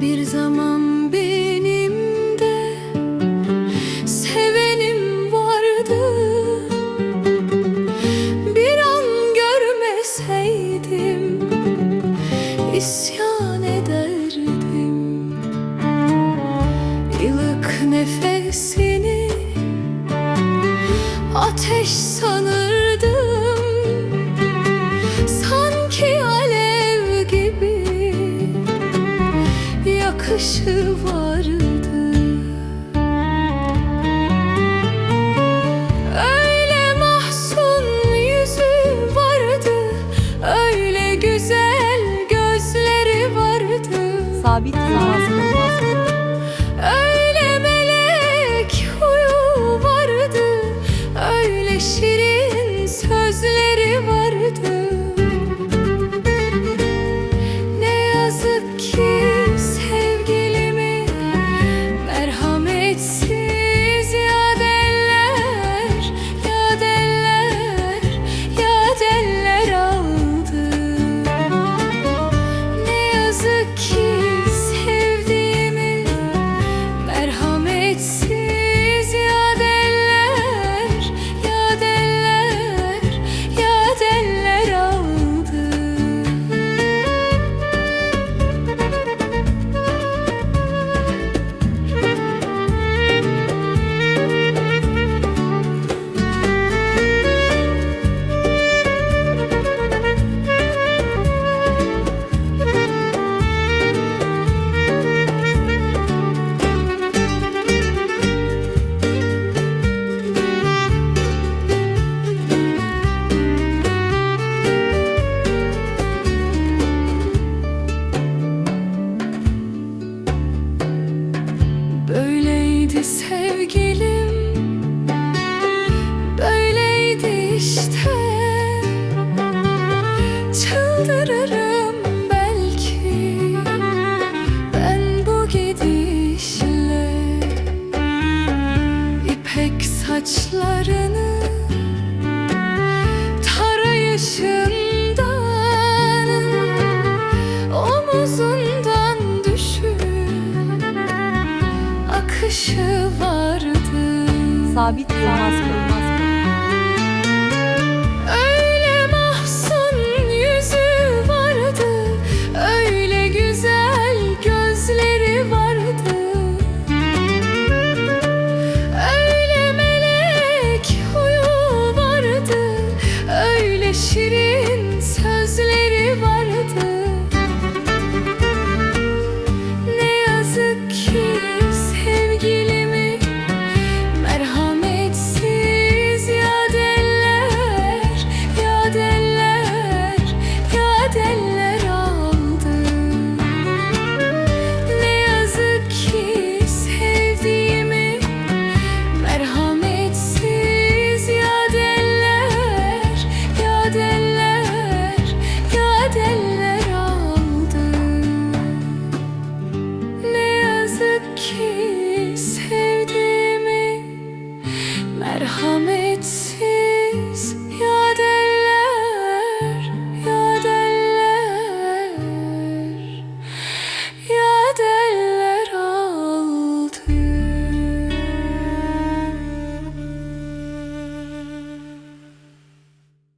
Bir zaman benim de sevenim vardı. Bir an görmeseydim isyan ederdim. Ilık nefesini ateş sanırım bakışı vardı. Öyle mahzun yüzü vardı. Öyle güzel gözleri vardı. Sabit lazım kaşından Omuzundan düşün Akışı vardı. Sabit Yılmaz Kılmaz